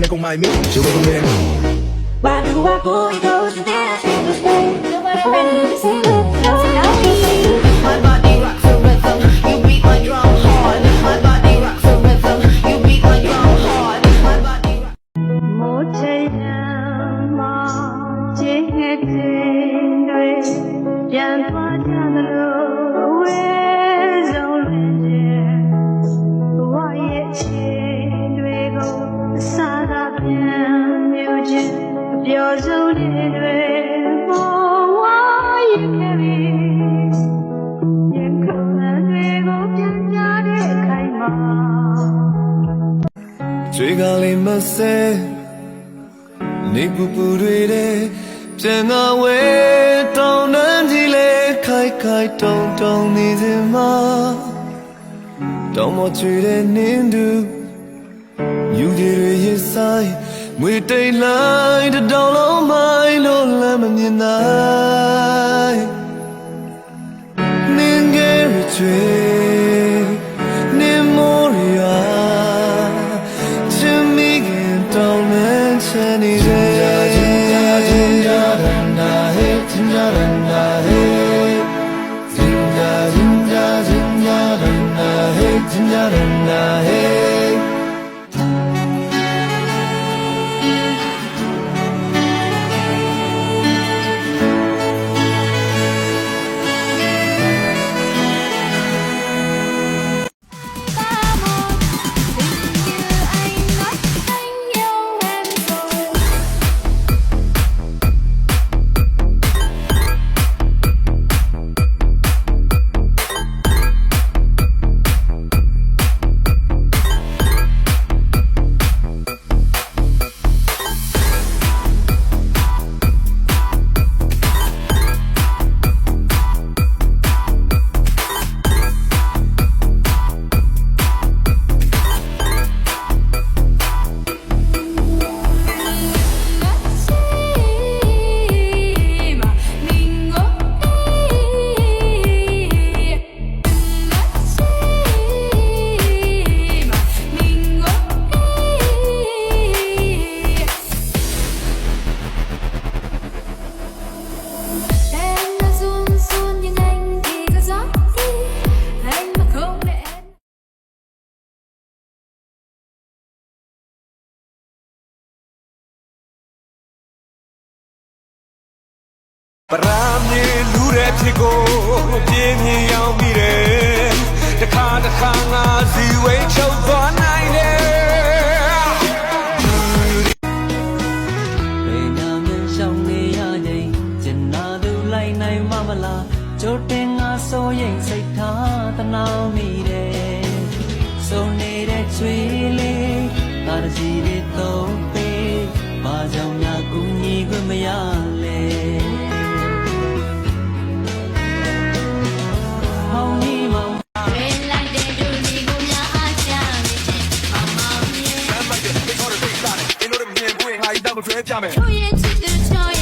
my me. She was a man. Why do I go and go to that? Nobody friend အပျော်ဆုံးနေ့တွေဘဝရဲ့ခဲ့ပြီရင်ခုန်တွေကိုပြန်ကြတဲ့ခိုင်မှာကျွေးကလေးမဆဲနေပူပူတွေတဲ့ပြန် ငါဝဲတောင်းတန်းကြီးလေခိုက်ခိုက်တုံတုံနေစမှာတောင်းမချွေတဲ့နင်းသူယူကြီးတွေရဲ့ဆိုင်ငွေတိတ်လိုက်တစ်တောင်လုံးမိုင်းလို့လမ်းမမြင်နိုင်နင်းငယ်ရချွေနင်းမောရီယာချင်မိခင်တောင်းနဲ့ချန်နေတယ်ချင်ကြချင်ကြရနာဟဲ့ချင်ကြရနာဟဲ့ချင်ကြချင်ကြချင်ကြရနာဟဲ့ချ ပရမေလူတဲ့ဖြစ်ကိုပြင်းပြင်းရောက်မိတယ်တခါတခါငါစီဝဲချုပ်သွားနိုင်တယ်ဘယ်နာမည်ရှောင်းနေရရင်ကျင်နာသူလိုက်နိုင်မမလားကြိုတင်ငါစိုးရင်စိတ်ထားတနာမိတယ်စိုးနေတဲ့ချွေလေးတာရစီလေးတော့ပေးဘာကြောင့်များကူညီခွင့်မရလဲ double drip, llamen.